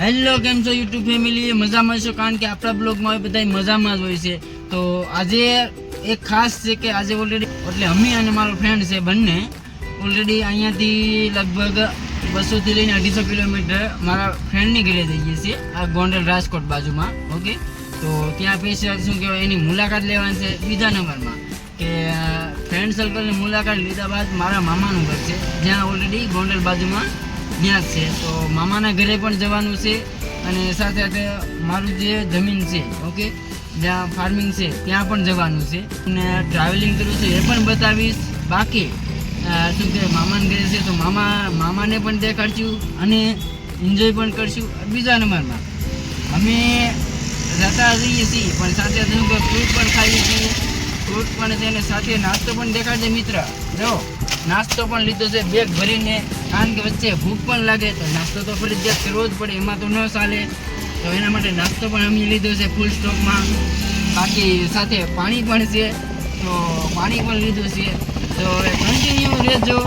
Hello કેમ છો YouTube family મજામાં છો? કારણ કે આપણા બ્લોગમાં હવે બધા મજામાં જ હોય છે. તો આજે એક ખાસ છે કે આજે ઓલરેડી એટલે અમી અને મારો ફ્રેન્ડ છે બંને ઓલરેડી અહીંયાથી લગભગ બસોથી લઈને અઢીસો કિલોમીટર મારા ફ્રેન્ડની ઘરે જઈએ છીએ, આ ગોંડલ રાજકોટ બાજુમાં ઓકે તો ત્યાં પછી શું કહેવાય, એની મુલાકાત લેવાની છે બીજા નંબરમાં, કે ફ્રેન્ડ સર્કલની મુલાકાત લીધા બાદ મારા મામાનું ઘર છે, જ્યાં ઓલરેડી ગોંડલ બાજુમાં ત્યાં જ છે, તો મામાના ઘરે પણ જવાનું છે અને સાથે સાથે મારું જે જમીન છે, ઓકે, જ્યાં ફાર્મિંગ છે, ત્યાં પણ જવાનું છે. અને ટ્રાવેલિંગ કરું છું એ પણ બતાવીશ. બાકી શું કે મામાને ઘરે છે, તો મામા, મામાને પણ દેખાડશું અને એન્જોય પણ કરશું બીજા નંબરમાં અમે જતા રહીએ છીએ, પણ સાથે શું કે ફ્રૂટ પણ ખાઈએ છીએ. ફ્રૂટ પણ છે અને સાથે નાસ્તો પણ દેખાડશે મિત્ર. જો નાસ્તો પણ લીધો છે બેગ ભરીને. કારણ કે વચ્ચે ભૂખ પણ લાગે, તો નાસ્તો તો ફરજિયાત કરવો જ પડે, એમાં તો ન ચાલે. તો એના માટે નાસ્તો પણ અમે લીધો છે ફૂલ સ્ટોકમાં બાકી સાથે પાણી પણ છે, તો પાણી પણ લીધું છે. તો હવે કન્ટિન્યુ રહેજો.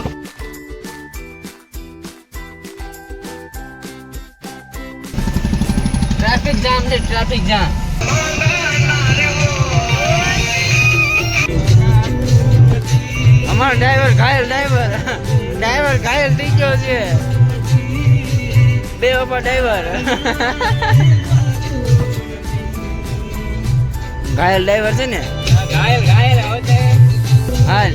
ટ્રાફિક જામ છે ટ્રાફિક જામ અમારો ડ્રાઈવર ઘાયલ ડ્રાઈવર ડ્રાઈવર ઘાયલ થઈ ગયો છે. બે બાપા ડ્રાઈવર ઘાયલ ડ્રાઈવર છે ને? ઘાયલ ઘાયલ હાલ.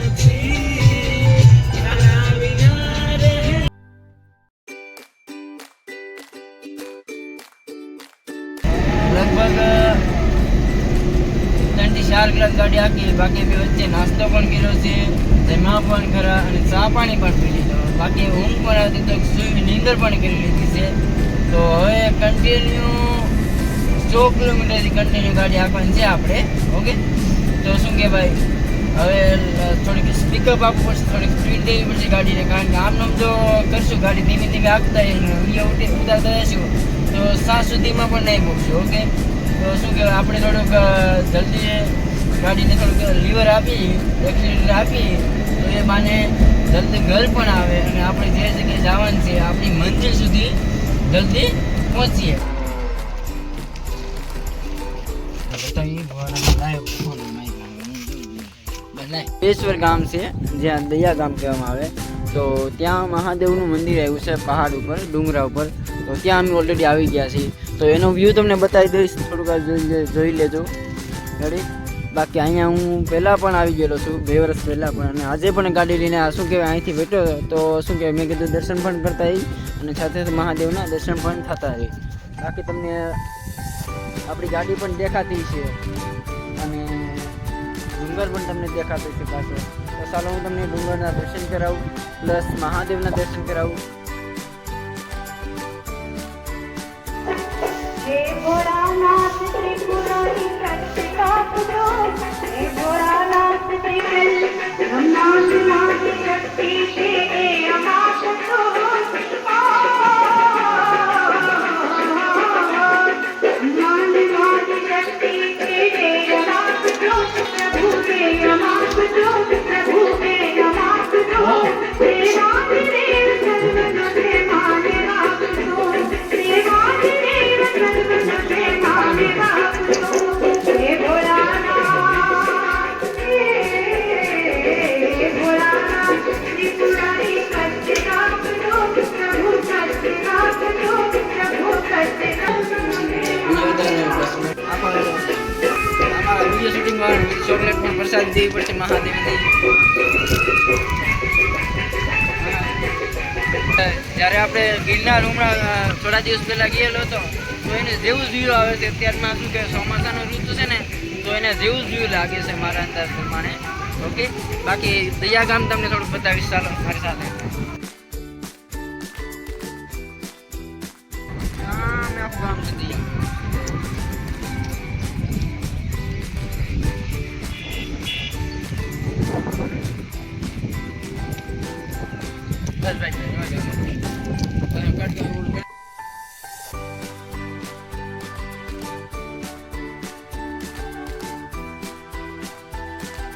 લગભગ ચાર ગ્લાસ ગાડી આખી બાકી બે વચ્ચે નાસ્તો પણ કર્યો છે, જમા પણ ખરા અને ચા પાણી પણ પી લીધો. બાકી ઊંઘ પણ આવતી તો સુઈ નીંદર પણ કરી લીધી છે. તો હવે કન્ટિન્યુ સો કિલોમીટરથી કન્ટિન્યુ ગાડી આપવાની છે આપણે, ઓકે? તો શું કે ભાઈ? હવે થોડીક સ્પીકઅપ આપવું પડશે, થોડીક સ્પીડ દેવી પડશે ગાડીને, કારણ કે આમ નામ જો કરશું ગાડી ધીમે ધીમે આપતા વીડિયો ઉતારતા જશું તો સાત સુધીમાં પણ નહીં પહોંચશું ઓકે? તો શું કહેવાય, આપણે થોડુંક જલ્દી ગાડીને થોડુંક લીવર આપી એક્સિલેટર આપી, તો એ બાને જલ્દી ઘર પણ આવે અને આપણે જે જગ્યાએ જવાનું છે, આપણી મંજિલ સુધી જલ્દી પહોંચીએ. બેશ્વર ગામ છે, જ્યાં દયા ગામ કહેવામાં આવે. તો ત્યાં મહાદેવનું મંદિર આવ્યું છે, પહાડ ઉપર, ડુંગરા ઉપર. તો ત્યાં અમે ઓલરેડી આવી ગયા છીએ. તો એનો વ્યૂ તમને બતાવી દઈશ. થોડુંક જોઈ લેજો. રેડી બાકી અહીંયા હું પહેલાં પણ આવી ગયેલો છું, બે વર્ષ પહેલાં પણ. અને આજે પણ ગાડી લઈને શું કહેવાય, અહીંથી બેઠો તો શું કહેવાય, મેં કીધું દર્શન પણ કરતા આવી અને સાથે મહાદેવના દર્શન પણ થતા રહી બાકી તમને આપણી ગાડી પણ દેખાતી છે. અને ડુંગર પણ તમને દેખાતો છે પાછો તો ચાલો હું તમને ડુંગરના દર્શન કરાવું, પ્લસ મહાદેવના દર્શન કરાવું. ahora ચોકલેટ પણ પ્રસાદ દેવી પડશે મહાદેવને. જ્યારે આપણે ગિરનાર હમણાં થોડા દિવસ પહેલાં ગયેલો હતો, તો એને જેવું જ વ્યૂ આવે છે, અત્યારમાં શું કે ચોમાસાનું ઋતુ છે ને, તો એને જેવું જ વ્યૂ લાગે છે મારા અંદાજ પ્રમાણે. ઓકે? બાકી દયા ગામ તમને થોડુંક બતાવીશ, ચાલો, મારી સાથે.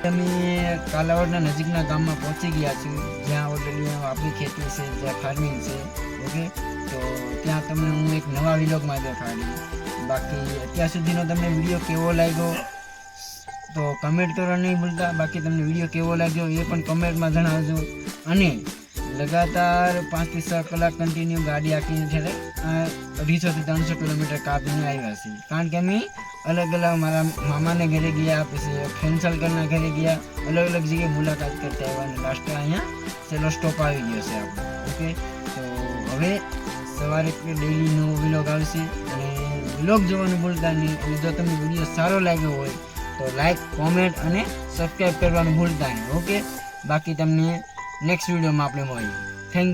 અમે કાલાવડના નજીકના ગામમાં પહોંચી ગયા છીએ, જ્યાં ઓલરેડી આપણી ખેતી છે, જ્યાં ફાર્મિંગ છે ઓકે તો ત્યાં તમને હું એક નવા વિલોગમાં દેખાડી બાકી અત્યાર સુધીનો તમને વીડિયો કેવો લાગ્યો? તો કમેન્ટ કરવા નહીં ભૂલતા, બાકી તમને વીડિયો કેવો લાગ્યો એ પણ કમેન્ટમાં જણાવજો. અને લગાતાર પાંચથી છ કલાક કન્ટિન્યુ ગાડી આખીને છે અઢીસોથી ત્રણસો કિલોમીટર કાપીને આવ્યા છીએ. કારણ કે અમે અલગ અલગ મારા મામાને ઘરે ગયા, પછી ફ્રેન્ડ સર્કલના ઘરે ગયા. અલગ અલગ જગ્યાએ મુલાકાત કરતા આવ્યા અને લાસ્ટ અહીંયા છેલ્લો સ્ટોપ આવી ગયો છે ઓકે તો હવે સવારે ડેલી નવો વ્લોગ આવશે અને વ્લોગ જોવાનું ભૂલતા નહીં. અને જો તમને વીડિયો સારો લાગ્યો હોય, તો લાઈક કોમેન્ટ અને સબસ્ક્રાઈબ કરવાનું ભૂલતા નહીં. ઓકે બાકી તમને નેક્સ્ટ વિડીયોમાં આપણે મળીએ. થેન્ક